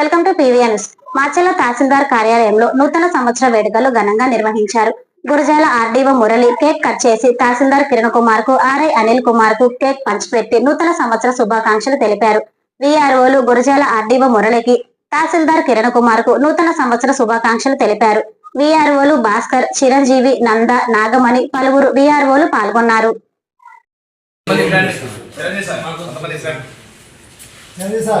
Welcome to PVN's Macherla tahsildar కార్యాలయంలో నూతన సంవత్సర వేడుకలు ఘనంగా నిర్వహించారు. Gurazala RDO Murali cake cut చేసి తహసీల్దార్ కిరణ్ కుమార్కు ఆర్ఐ అనిల్ కుమార్కు కేక్ పంచిపెట్టి నూతన సంవత్సర శుభాకాంక్షలు తెలిపారు. విఆర్ఓలు గురజాల ఆర్డీఓ మురళికి తహసీల్దార్ కిరణ్ కుమార్కు నూతన సంవత్సర శుభాకాంక్షలు తెలిపారు. విఆర్ఓలు భాస్కర్ చిరంజీవి నంద నాగమణి పలువురు విఆర్ఓలు పాల్గొన్నారు. చిరంజీవి సార్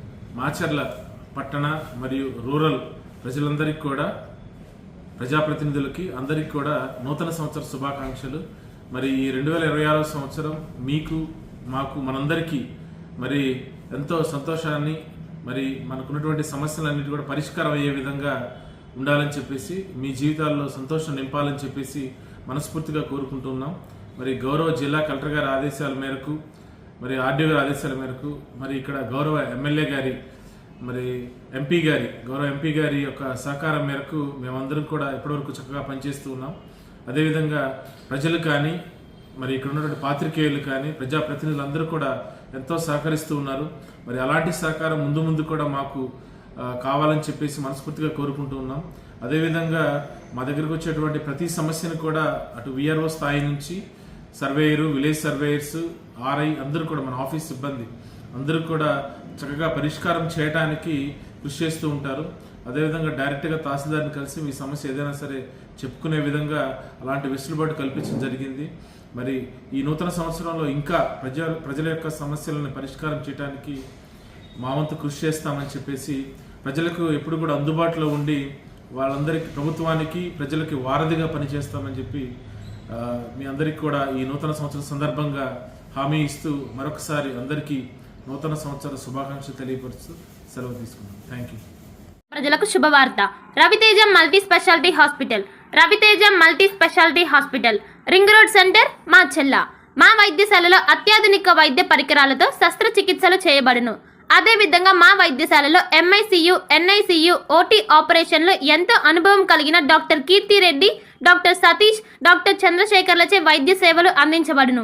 మాచర్ల పట్టణ మరియు రూరల్ ప్రజలందరికీ కూడా ప్రజాప్రతినిధులకి అందరికీ కూడా నూతన సంవత్సర శుభాకాంక్షలు. మరి ఈ రెండు వేల ఇరవై ఆరో సంవత్సరం మీకు మాకు మనందరికీ మరి ఎంతో సంతోషాన్ని మరి మనకున్నటువంటి సమస్యలన్నిటి కూడా పరిష్కారం అయ్యే విధంగా ఉండాలని చెప్పేసి మీ జీవితాల్లో సంతోషం నింపాలని చెప్పేసి మనస్ఫూర్తిగా కోరుకుంటున్నాం. మరి గౌరవ జిల్లా కలెక్టర్ గారి ఆదేశాల మేరకు మరి ఆర్డీఓ గారి ఆదేశాల మేరకు మరి ఇక్కడ గౌరవ ఎమ్మెల్యే గారి మరి ఎంపీ గారి గౌరవ ఎంపీ గారి యొక్క సహకారం మేరకు మేమందరం కూడా ఇప్పటివరకు చక్కగా పనిచేస్తూ ఉన్నాం. అదేవిధంగా ప్రజలు కానీ మరి ఇక్కడ ఉన్నటువంటి పాత్రికేయులు కానీ ప్రజాప్రతినిధులందరూ కూడా ఎంతో సహకరిస్తూ ఉన్నారు. మరి అలాంటి సహకారం ముందు ముందు కూడా మాకు కావాలని చెప్పేసి మనస్ఫూర్తిగా కోరుకుంటూ ఉన్నాం. అదేవిధంగా మా దగ్గరకు వచ్చేటువంటి ప్రతి సమస్యను కూడా అటు విఆర్ఓ స్థాయి నుంచి సర్వేయరు విలేజ్ సర్వేయర్స్ ఆర్ఐ అందరూ కూడా మన ఆఫీస్ సిబ్బంది అందరూ కూడా చక్కగా పరిష్కారం చేయడానికి కృషి చేస్తూ ఉంటారు. అదేవిధంగా డైరెక్ట్గా తహసీల్దార్ని కలిసి మీ సమస్య ఏదైనా సరే చెప్పుకునే విధంగా అలాంటి వెసులుబాటు కల్పించడం జరిగింది. మరి ఈ నూతన సంవత్సరంలో ఇంకా ప్రజా ప్రజల యొక్క సమస్యలను పరిష్కారం చేయడానికి మా వంతు కృషి చేస్తామని చెప్పేసి ప్రజలకు ఎప్పుడు కూడా అందుబాటులో ఉండి వాళ్ళందరికీ ప్రభుత్వానికి ప్రజలకి వారధిగా పనిచేస్తామని చెప్పి మీ అందరికీ కూడా ఈ నూతన సంవత్సరం సందర్భంగా హామీ ఇస్తూ మరొకసారి అందరికీ నూతన సంవత్సర శుభాకాంక్షలు తెలియపరుస్తూ సెలవు తీసుకున్నాం థ్యాంక్ యూ ప్రజలకు శుభవార్త. Raviteja multi speciality hospital. Raviteja multi speciality hospital. Ring road centre Macherla. మా వైద్యశాలలో అత్యాధునిక వైద్య పరికరాలతో శస్త్రచికిత్సలు చేయబడును. అదేవిధంగా మా వైద్యశాలలో ఎంఐసియు ఎన్ఐసియు ఓటీ ఆపరేషన్లో ఎంతో అనుభవం కలిగిన doctor Keerthi Reddy doctor Satish doctor చంద్రశేఖర్లచే వైద్య సేవలు అందించబడును.